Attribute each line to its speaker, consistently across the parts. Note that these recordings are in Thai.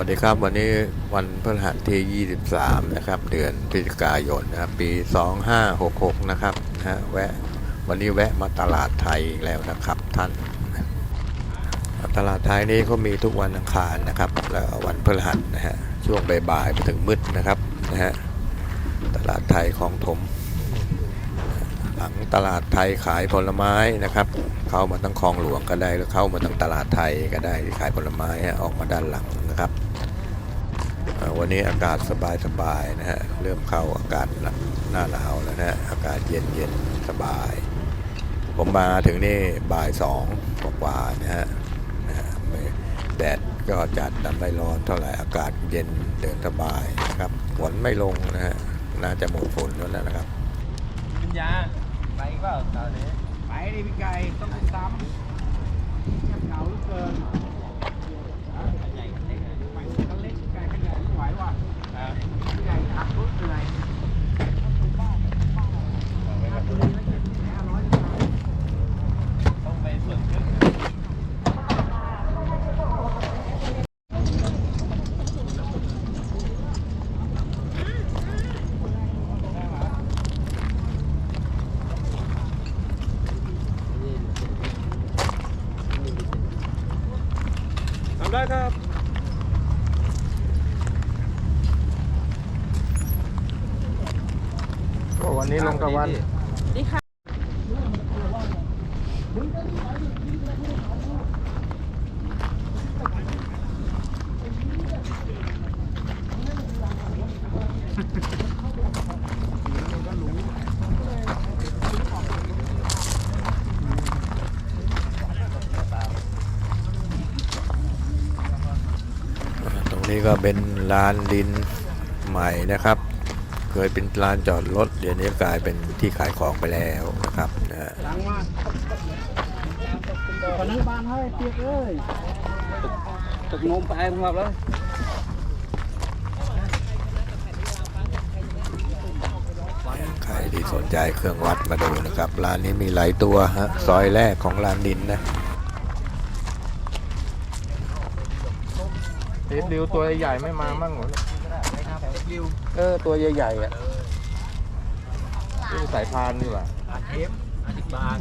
Speaker 1: วัสดีครับวันนี้วันพฤหัสที่ 23 นะครับ เดือนพฤศจิกายนนะครับปี 2566 นะครับนะฮะแวะวันนี้แวะมาตลาดไทยแล้วนะครับท่าน ตลาดไทยนี้เขามีทุกวันอังคารนะครับ แล้ววันพฤหัสนะฮะช่วงบ่ายๆไปถึงมืดนะครับนะฮะตลาดไทยของถม หลังตลาดไทยขายผลไม้นะครับ เข้ามาทั้งคลองหลวงก็ได้หรือเข้ามาทั้งตลาดไทยก็ได้ที่ขายผลไม้ออกมาด้านหลังนะครับวันนี้อากาศสบายๆนะฮะเริ่มเข้าอากาศหน้าหนาวแล้วนะฮะอากาศเย็นเย็นๆสบาย ผมมาถึงนี่บ่ายสองกว่านะฮะแดดก็จัดแต่ไม่ร้อนเท่าไหร่อากาศเย็นเดินสบายนะครับฝนไม่ลงนะฮะน่าจะหมดฝนแล้วนะครับ
Speaker 2: ปัญญา ไปเปล่าตอนนี้
Speaker 3: ไปดิพี่ไก่ต้องติดตามแคบเหงาเหลือเกินไปกันเล็กพี่ไก่ขยันไม่ไหวว่ะพี่ไก่ขับรถเหนื่อยขับรถไม่เจ็บแค่ร้อยกว่า
Speaker 2: ต้องไปส่วนขึ้น
Speaker 3: ทำได้ครับ
Speaker 1: วันนี้ลง ตะวันตรงนี้ก็เป็นลานดินใหม่นะครับ เคยเป็นลานจอดรถเดี๋ยวนี้กลายเป็นที่ขายของไปแล้วนะครับนะฮะ
Speaker 3: หลังมาตอนนั้นบ้านให้เปียกเอ้ย
Speaker 2: ตกงมไปครับแล้ว
Speaker 1: ใครที่สนใจเครื่องวัดมาดูนะครับร้านนี้มีหลายตัวฮะซอยแรกของลานดินนะ
Speaker 4: เอฟดิวตัวใหญ่ไม่มามั่งหรอ เนี่ยเออตัวใหญ่ๆอะนี่สายพานนี่หว่า
Speaker 2: เอฟสิบบาท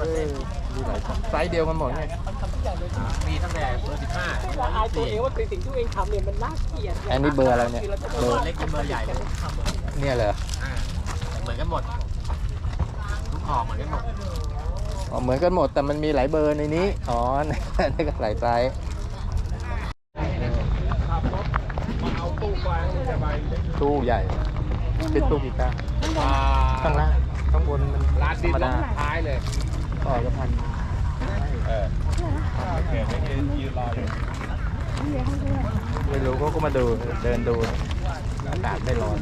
Speaker 4: เออมีหลายไซส์เดียวกันหมดไง
Speaker 2: มีตั้งแต่เบอร์สิบห้า
Speaker 3: อายตัวเองว่าเป็นสิ่งที่ตัวเองทำเนี่ยมันน่าเกลียด
Speaker 4: อันนี้เบอร์อะไรเนี่ย
Speaker 2: เบอร์เล็กเป็นเบอร์ใหญ่เลย
Speaker 4: เนี่ยเหรอ
Speaker 2: อ่าเหมือนกันหมดทุกห่อเหมือนกันหมด
Speaker 4: อ๋อเหมือนกันหมดแต่มันมีหลายเบอร์ในนี้ อ๋อนี่ก็หลายไซส์
Speaker 3: ขับรถมาเอาตู้ไปจะไป
Speaker 4: ตู้ใหญ่ เป็นตู้กีตาร์ข้างล่างข้างบนมัน
Speaker 3: ร้าน
Speaker 4: ธร
Speaker 3: ดิน
Speaker 4: รม
Speaker 3: ล
Speaker 4: ดาง
Speaker 3: ท้ายเลย
Speaker 4: ต่อจะพัน
Speaker 3: โอเคไม่ยืนยืนรออยู่
Speaker 4: ไม่รู้เขาก็มาดูเดินดูอากาศไม่ร้อน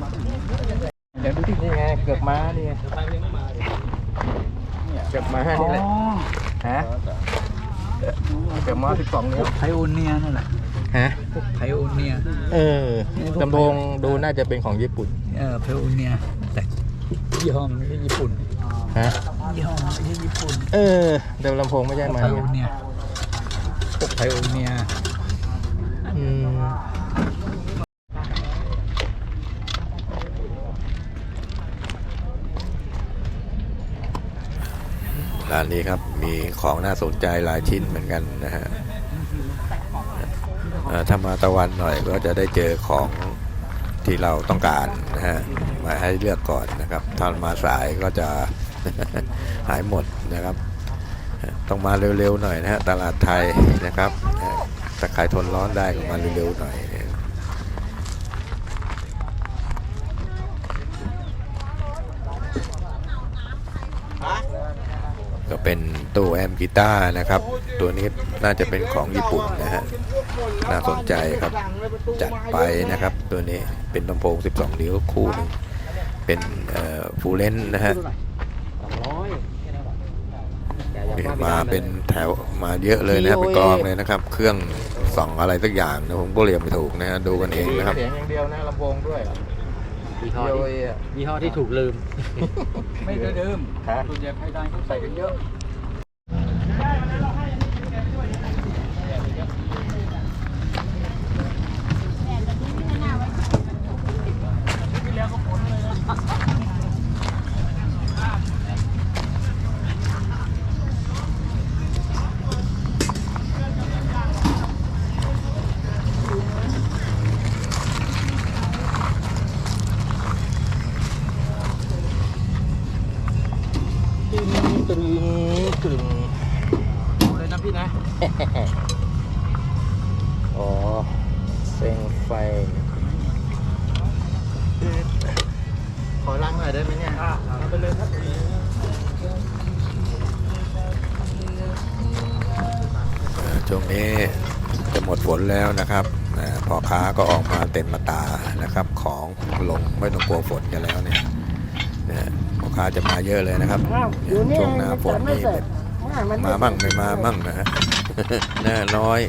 Speaker 4: เดี๋ยวดูที่นี่ไงเกือกม้านี่ไงเกือกม้านี่แหละฮะเกือกม้าสิบสองนิ้ว
Speaker 2: ไทโอเนียนั่นแหละ
Speaker 4: ฮะ
Speaker 2: ไทโอเนีย
Speaker 4: เออลำโพงดูน่าจะเป็นของญี่ปุ่น
Speaker 2: เออไทโอเนียแต่ยี่ห้อมันไม่ใช่ญี่ปุ่น
Speaker 4: ฮะ
Speaker 2: ยี่ห้อมันไม่ใช่ญี่ปุ่น
Speaker 4: เออเดิมลำโพงไม่ใช่มา
Speaker 2: ไทโอเนียพวกไทโอเนีย
Speaker 4: อืม
Speaker 1: ร้านนี้ครับมีของน่าสนใจหลายชิ้นเหมือนกันนะฮะเอ่อ ถ้ามาตะวันหน่อยก็จะได้เจอของที่เราต้องการนะฮะมาให้เลือกก่อนนะครับถ้ามาสายก็จะหายหมดนะครับ ต้องมาเร็วๆหน่อยนะฮะตลาดไทยนะครับถ้าใครทนร้อนได้ก็มาเร็วๆหน่อยก็เป็นตู้แอมกีตาร์นะครับ ตัวนี้น่าจะเป็นของญี่ปุ่นนะฮะ น่าสนใจครับ จัดไปนะครับ ตัวนี้เป็นลำโพง 12 นิ้วคู่หนึงเป็นฟูลเลนนะฮะนี่มาเป็นแถวมาเยอะเลยนะเป็นกองเลยนะครับ เครื่องส่องอะไรสักอย่างนะผมก็เรียกไม่ถูกนะฮะดูกันเองนะครับ
Speaker 4: เสียงอย่างเดียวนะลำโพงด้วย
Speaker 2: ยี่ห้อ
Speaker 4: เดียว
Speaker 2: ที่
Speaker 4: เองอะ
Speaker 2: ยี่ห้อที่ถูกลืม ไม่ได้ลืม
Speaker 4: ฮะ
Speaker 2: ส่วนใหญ่ไทยดานเขาใส่กันเยอะ
Speaker 4: อ๋อเซ็งไฟ
Speaker 5: ขอล้างหน่อยได้ไหมเนี่ย
Speaker 2: เอาไปเลยครับ
Speaker 1: เอ่อช่วงนี้จะหมดฝนแล้วนะครับเอ่อพ่อค้าก็ออกมาเต็มมาตานะครับ ของลงไม่ต้องกลัวฝนกันแล้วเนี่ยเนี่ยพ่อค้าจะมาเยอะเลยนะครับ
Speaker 2: อ้าวอยู่นี่
Speaker 1: ช่วงหน้าฝน
Speaker 2: ไม่
Speaker 1: นี่
Speaker 2: เสร็จน
Speaker 1: มามั่งไม่มามั่งนะฮะหน้าน้อย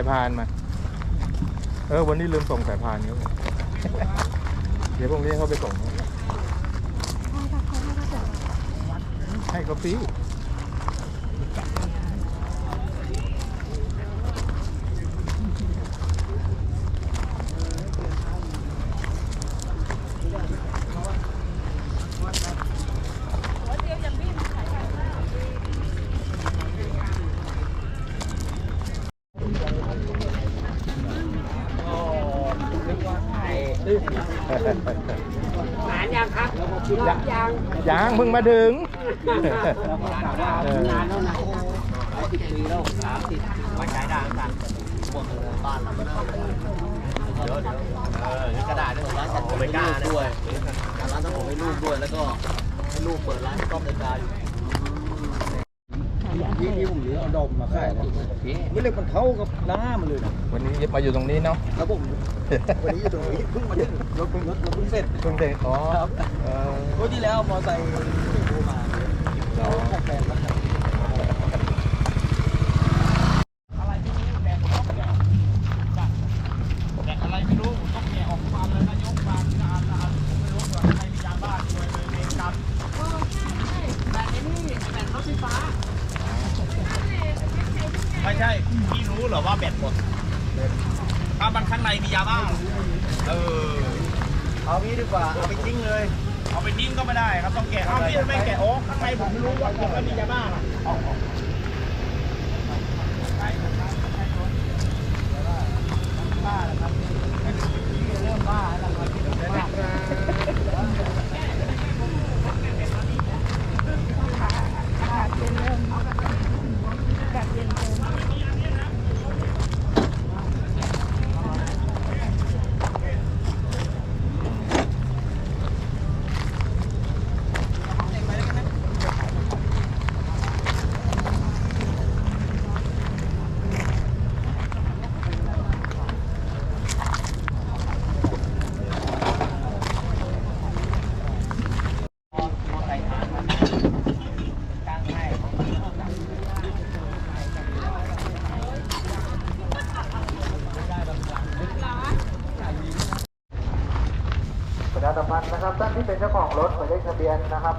Speaker 1: า
Speaker 4: ยพานมา เออวันนี้ลืมส่งสายพานเขาเดี๋ยวพรุ่งนี้เขาไปส่งให้กาแฟรี
Speaker 2: หานยังครับกินรับยัง
Speaker 4: ยังเพิ่งมาถึงเออ
Speaker 2: นานแล้วนะ
Speaker 5: หลายสิบปีแล้วสามสิบไม่ใช้ได้ทั้งกันพวกบ้านเราไม่ได้เดี๋ยวเดี๋ยวเอองั้นกระดาษด้วยร้านตัดผมไม่กล้าด้วยร้านตัดผมให้ลูกด้วยแล้วก็ให้ลูกเปิดร้านซ่อมนาฬิกาอยู่
Speaker 2: ยี่ที่ผมเหลือเอาดมมาขายนะไม่เล็กมันเท่ากับหน้ามันเลยนะ
Speaker 4: วันนี้มาอยู่ตรงนี้เนาะ
Speaker 2: แล้วผมวันนี้อยู่ตรงนี้เพิ่งมาถึงรถเพิ่งรถเพิ่งเสร็จ
Speaker 4: เพิ่งเด็กอ๋อเออ
Speaker 2: รถ ที่แล้วมอไซค์โทรมาเราแฟนมาอะไรไม่รู้ต้องแกะออกมาเลยนะยกมาที่ร้านร้านผมไม่รู้ว่าใครมียาบ้าด้วยเลยเองครับแต่ไอ้นี่แต่รถไฟฟ้า
Speaker 6: ไม่ใช่ พี่รู้เหรอว่าแบตหมดถ้ามันข้างในมียาบ้า เออ
Speaker 2: เอางี้ดีกว่า เอาไปทิ้งเลย
Speaker 6: เอาไปทิ้งก็ไม่ได้ครับ ต้องแกะ เอาพี่ทำไมแกะโอ้ข้างในผมไม่รู้ว่ามันมียาบ้าน่ะเอาเอา
Speaker 2: ประชาสัมพันธ์นะครับท่านที่เป็นเจ้าของรถหมายเลขทะเบียนนะครับ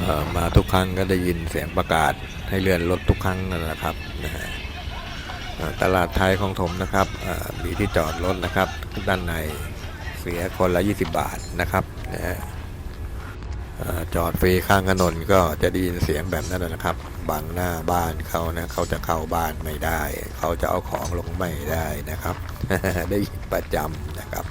Speaker 1: เอ่อมาทุก ครั้งก็ได้ยินเสียงประกาศให้เลื่อนรถทุกครั้งนั่นแหละครับนะฮะตลาดไทยของถมนะครับมีที่จอดรถนะครับด้านในเสียคนละ 20 บาทนะครับนะฮะจอดฟรีข้างถนนก็จะได้ยินเสียงแบบนั้นนะครับบังหน้าบ้านเขานะเขาจะเข้าบ้านไม่ได้ เขาจะเอาของลงไม่ได้นะครับ ได้ยินประจำนะครับ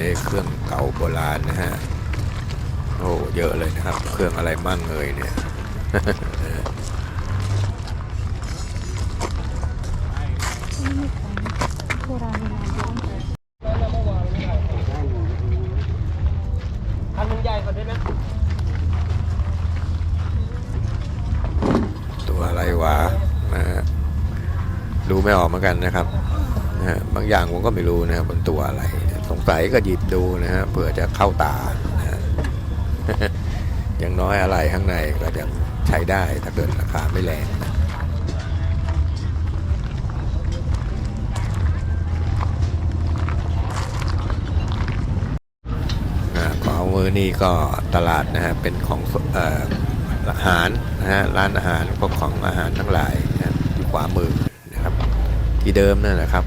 Speaker 1: นี่เครื่องเก่าโบราณนะฮะ โอ้เยอะเลยนะครับ เครื่องอะไรมั่งเอ่ยเนี่ย
Speaker 7: คันมันใหญ่กว่าด้วยนะ
Speaker 1: ตัวอะไรวะนะฮะดูไม่ออกเหมือนกันนะครับนะฮะบางอย่างผมก็ไม่รู้นะครับมันตัวอะไร สงสัยก็หยิบดูนะฮะเผื่อจะเข้าตานะอย่างน้อยอะไรข้างในก็จะใช้ได้ถ้าเกิดราคาไม่แรงนะอ่ามือนี่ก็ตลาดนะฮะเป็นของอาหารนะฮะร้านอาหารพวกของอาหารทั้งหลายนะฮะที่ขวามือนะครับ ที่เดิมนั่นแห
Speaker 4: ละครับ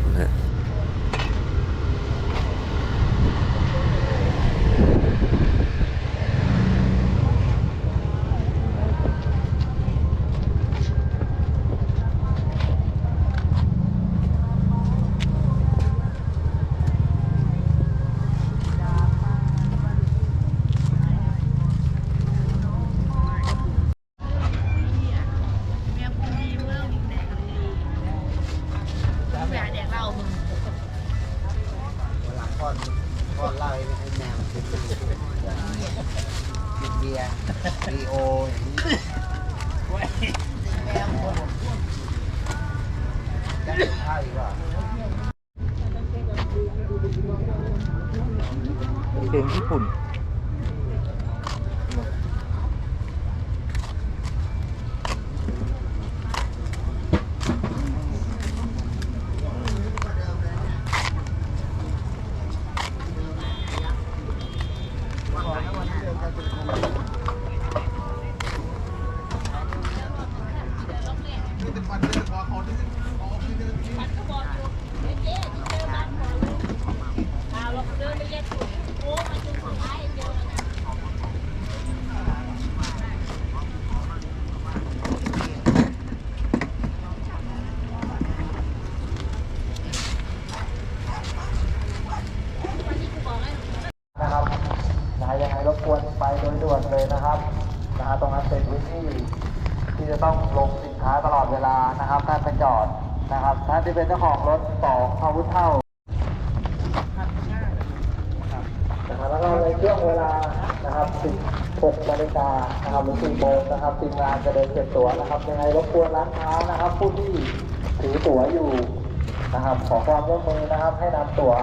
Speaker 4: ขอความร่วมมือนะครับ ให้นำตั๋ว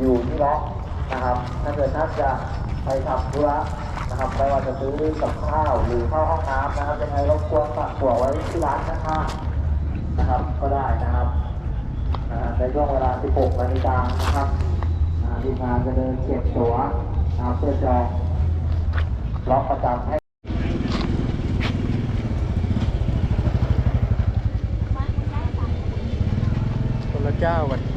Speaker 4: อยู่ที่ล็อกนะครับถ้าเกิดท่านจะไปทำธุระนะครับไม่ว่าจะซื้อกับข้าวหรือเข้าห้องน้ำนะครับยังไงรบกวนฝากตั๋วไว้ที่ร้านข้างๆนะครับ ก็ได้นะครับในช่วงเวลา 16 นาฬิกานะครับทีมงานจะเดินเก็บตั๋วนะครับเพื่อจองล็อกประจำให้
Speaker 3: ค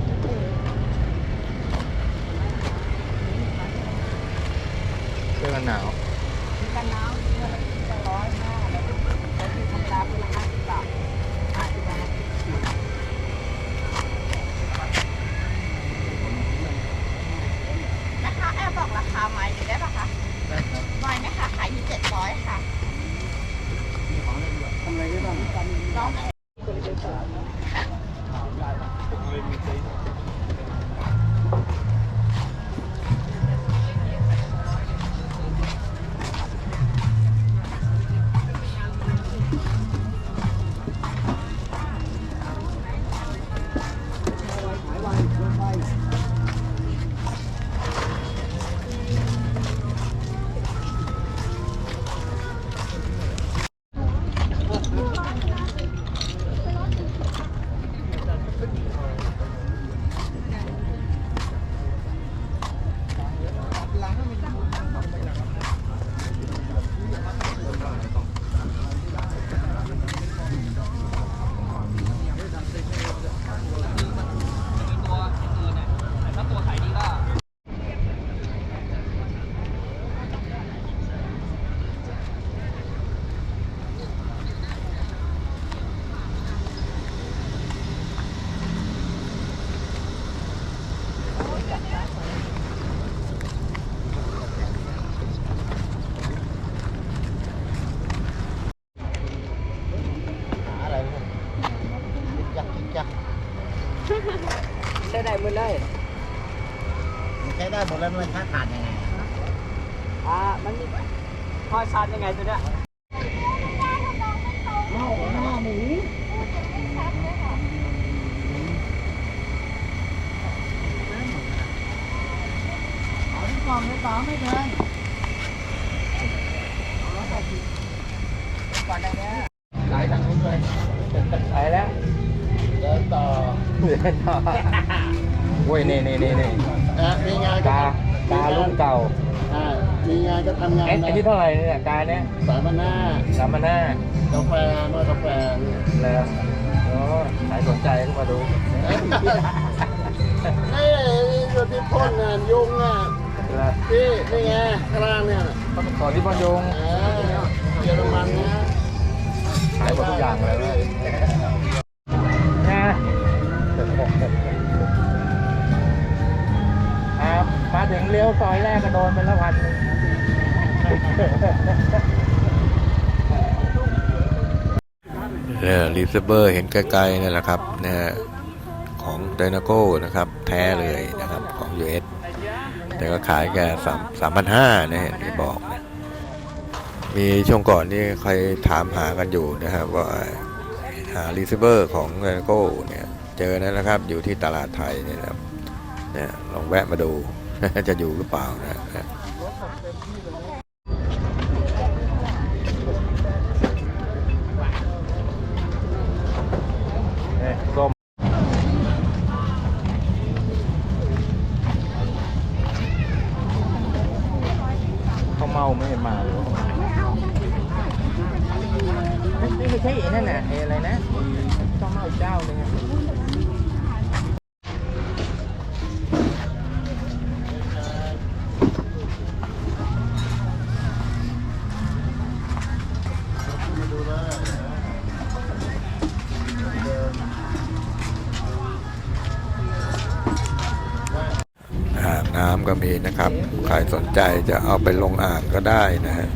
Speaker 8: ด้วมัน
Speaker 2: ค่าข
Speaker 9: แล้ว
Speaker 4: โอ้ใครสนใจก็มาดู
Speaker 2: นี่อยู่ที่พ่นน่ะยุงอะ
Speaker 4: แล้ว
Speaker 2: พี่นี่ไงข้างล่างเนี่ย
Speaker 4: ต่อที่พ่อยง
Speaker 2: เออเยอรมันนะ
Speaker 4: ขายหมดทุกอย่างเลยเว้ยนะอ่มาถึงเลี้ยวซอยแรกก็โดนไปแล้วพันหนึ่ง
Speaker 1: เนี่ยรีเซเบอร์เห็นไกลๆนั่นแหละครับนะฮะของไดนาโก้นะครับ แท้เลยนะครับของ US แต่ก็ขายแค่สามสามพันห้านะฮะที่บอกนะมีช่วงก่อนนี่ใครถามหากันอยู่นะครับ ว่าหารีเซเบอร์ของไดนาโก้เนี่ยเจอแล้วนะครับ อยู่ที่ตลาดไทยเนี่ยนะครับเนี่ยลองแวะมาดูจะอยู่หรือเปล่านะ ก็มีนะครับ ใครสนใจจะเอาไปลงอ่างก็ได้นะฮะ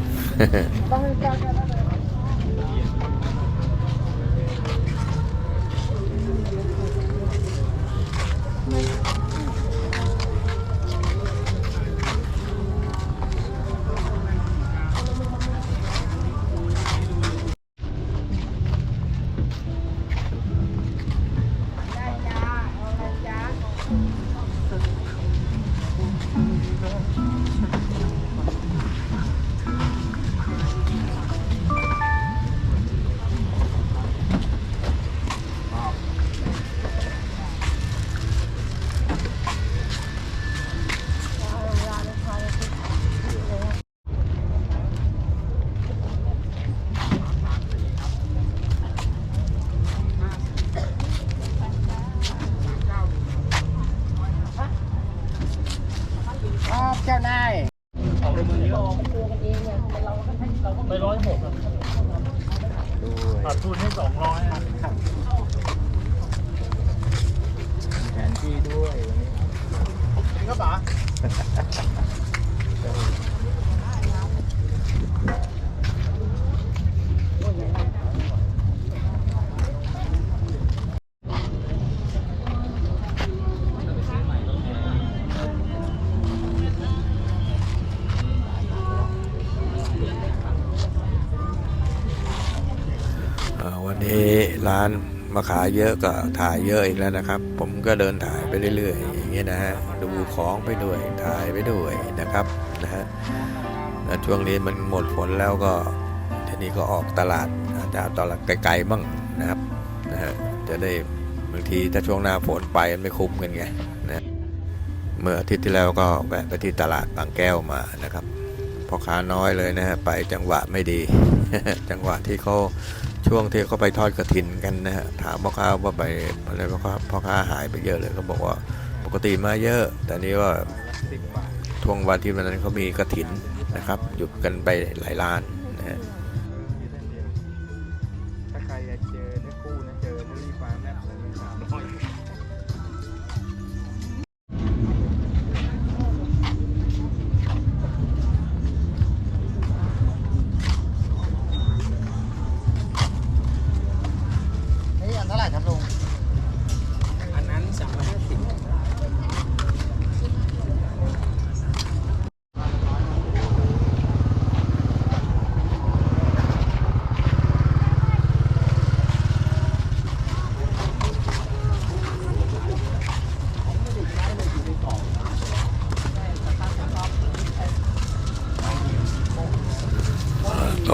Speaker 6: ขาย
Speaker 1: เยอะก็ถ่ายเยอะอีกแล้วนะครับ ผมก็เดินถ่ายไปเรื่อยๆอย่างเงี้ยนะฮะดูของไปด้วยถ่ายไปด้วยนะครับนะฮะแล้วช่วงนี้มันหมดฝนแล้วก็ทีนี้ก็ออกตลาดอาจจะตลาดไกลๆบ้างนะครับนะฮะจะได้บางทีถ้าช่วงหน้าฝนไปมันไม่คุ้มกันไงนะเมื่ออาทิตย์ที่แล้วก็แวะไปที่ตลาดบางแก้วมานะครับพ่อค้าน้อยเลยนะฮะไปจังหวะไม่ดี จังหวะที่เขา ช่วงที่เขาไปทอดกระถินกันนะฮะถามพ่อค้าว่าไปอะไรพ่อค้าพ่อค้าหายไปเยอะเลยเขาบอกว่าปกติมาเยอะ แต่นี้ว่า
Speaker 4: ท
Speaker 1: ช่วงวันที่วันนั้นเขามีกระถินนะครับหยุดกันไปหลายล้าน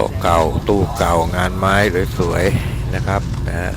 Speaker 1: ต๊ะเก่าตู้เก่างานไม้สวยๆนะครับนะฮะ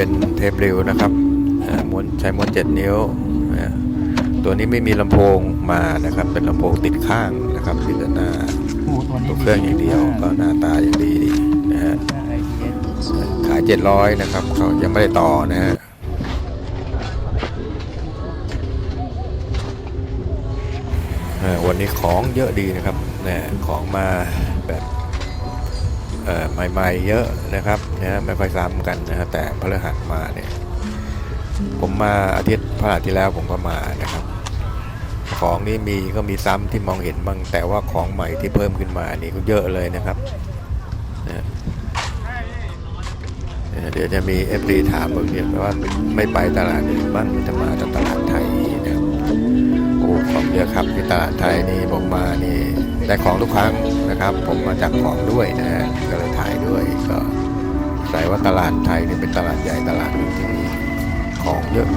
Speaker 1: เป็นเทปริวนะครับอ่าม้วนใช้ม้วนเจ็ดนิ้วอ่าตัวนี้ไม่มีลำโพงมานะครับ เป็นลำโพงติดข้างนะครับติดด้านหน้าตัวเครื่องอย่างเดียวก็หน้าตาอย่างดีนะฮะขาย700นะครับเขายังไม่ได้ต่อนะฮะอ่าวันนี้ของเยอะดีนะครับเนี่ยของมาแบบเอ่อ ใหม่ๆเยอะนะครับนะไม่ค่อยซ้ำกันนะฮะแต่พฤหัสมาเนี่ยผมมาอาทิตย์พฤหัสที่แล้วผมก็มานะครับ ของนี่มีก็มีซ้ำที่มองเห็นบ้างแต่ว่าของใหม่ที่เพิ่มขึ้นมานี่ก็เยอะเลยนะครับนะเดี๋ยวจะมีเอฟซีถามบางเนี่ยว่าไม่ไปตลาดอื่นบ้างจะมาแต่ตลาดไทยนะครับโอ้ของเยอะครับที่ตลาดไทยนี่ผมมานี่ได้ของทุกครั้ง นะครับ ผมมาจากของด้วยนะฮะก็เลยถ่ายด้วยก็ใส่ว่าตลาดไทยนี่เป็นตลาดใหญ่ตลาดหนึ่งที่มีของเยอะ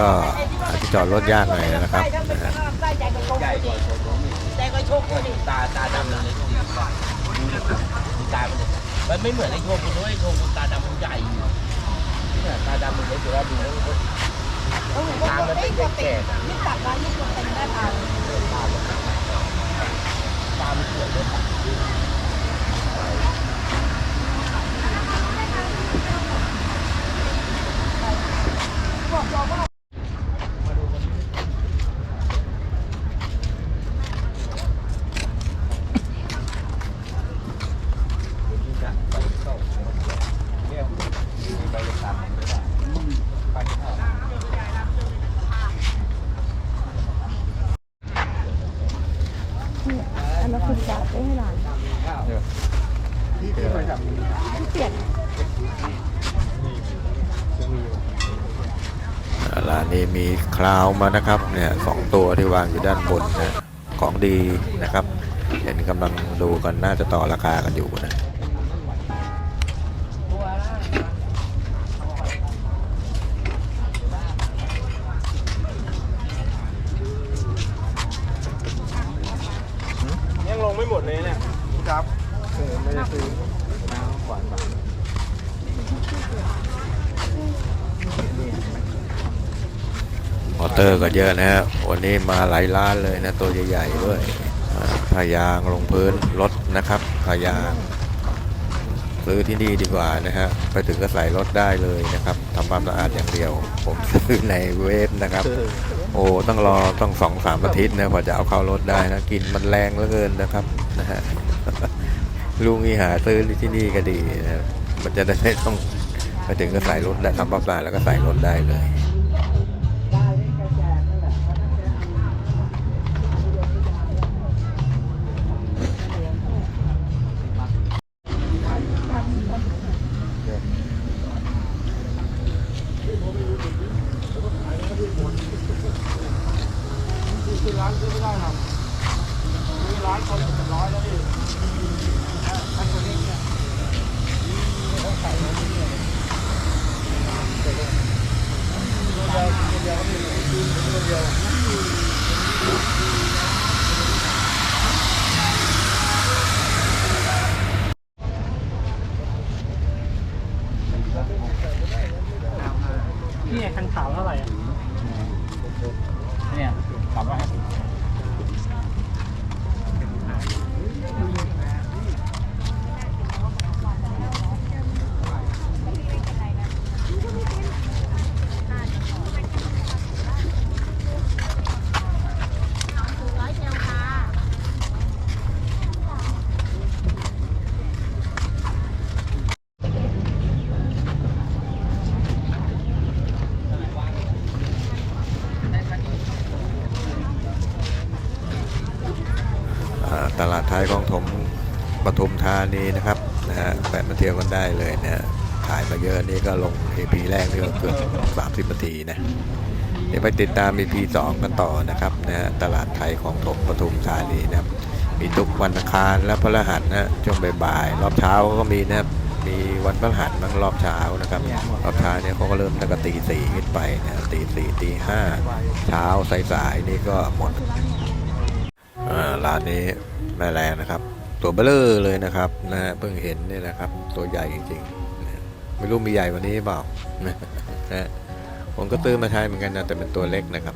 Speaker 9: ก็
Speaker 10: หา
Speaker 1: ที่จอดรถยากหน่อยนะครับนะฮะ
Speaker 2: ตาตาดำเลยตามันไม่เหมือนไอ้โชกุนด้วยโชกุนตาดำมันใหญ่เนี่ยตาดำมันเล็กอยู่แล้วดูแล้วมัน
Speaker 9: ตามันเป็นแก่ๆนี่ตัดได้นี่ตัวเต็มได้ทา
Speaker 2: ตามันสวยด้วยบ
Speaker 10: อันนั้นคุณจับได้ให้หลานเปลี่ยน
Speaker 1: ร้าน นี้มีคลาวมานะครับเนี่ยสองตัวที่วางอยู่ด้านบนนะของดีนะครับ เห็นกำลังดูกันน่าจะต่อราคากันอยู่นะ
Speaker 6: ยังลงไม่หมดเลยเนี่ย
Speaker 4: ครับเออไม่ได้ซื้อน้ำหวานหวาน
Speaker 1: มอเตอร์ก็เยอะนะฮะวันนี้มาหลายล้านเลยนะ ตัวใหญ่ๆด้วยอ่าพายางลงพื้นรถนะครับพายางซื้อที่นี่ดีกว่านะฮะ ไปถึงก็ใส่รถได้เลยนะครับทำความสะอาดอย่างเดียว ผมซื้อในเว็บนะครับ โอ้ต้องรอต้องสองสามอาทิตย์นะกว่าจะเอาเข้ารถได้นะกลินมันแรงเหลือเกินนะครับนะฮะลุงนี่หาซื้อที่นี่ก็ดีนะมันจะได้ไม่ต้องไปถึงก็ใส่รถได้ทำความสะอาดแล้วก็ใส่รถได้เลย
Speaker 3: นี่คันขาวเท่าไหร่อะ
Speaker 6: เนี่ยสามร้อยห้าสิบ
Speaker 1: อ่าตลาดไทยของถมปทุมธานีนะครับนะฮะแปะมาเที่ยวกันได้เลยนะฮะถ่ายมาเยอะนี่ก็ลง EP แรกนี่ก็เกือบ30นาทีนะเดี๋ยวไปติดตาม EP 2กันต่อนะครับนะฮะตลาดไทยของถมปทุมธานีนะครับมีทุกวันอังคารและพฤหัสนะช่วงบ่ายๆรอบเช้าก็มีนะครับมีวันพฤหัสบ้างรอบเช้านะครับรอบเช้าเนี่ยเขาก็เริ่มตั้งแต่ตีสี่ขึ้นไปนะตีสี่ตีห้าเช้าสายๆนี่ก็หมด ร้านนี้แม่แรงนะครับ ตัวเบลเลอร์เลยนะครับนะฮะเพิ่งเห็นเนี่ยนะครับ ตัวใหญ่จริงๆไม่รู้มีใหญ่กวันนี้เปล่านะฮะผมก็ซื้อมาใช้เหมือนกันนะแต่เป็นตัวเล็กนะครับ